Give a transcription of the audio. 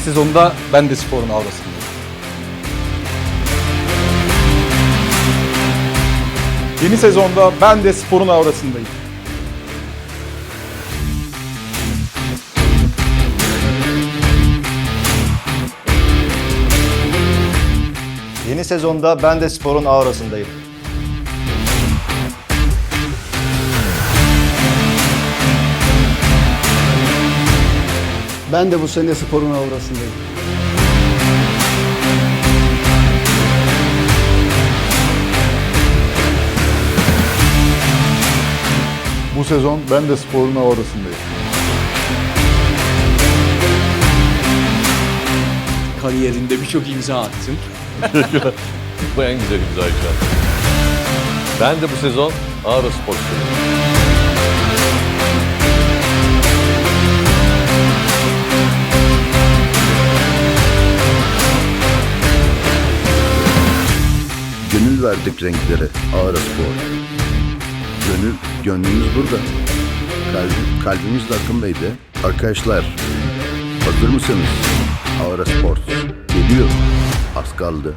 sezonda ben de sporun aurasındayım. Yeni sezonda ben de sporun aurasındayım. Yeni sezonda ben de sporun aurasındayım. Ben de bu sene sporun aurasındayım. Bu sezon ben de sporun aurasındayım. Kariyerinde birçok imza attın. Bu en güzel imza. Ben de bu sezon Ağrı Spor'tayım. Gönül verdik renklere Ağrı Spor. Gönül, gönlümüz burada. Kalbi, kalbimiz de Akın. Arkadaşlar, hazır mısınız? Ağrı Spor geliyor. Az kaldı.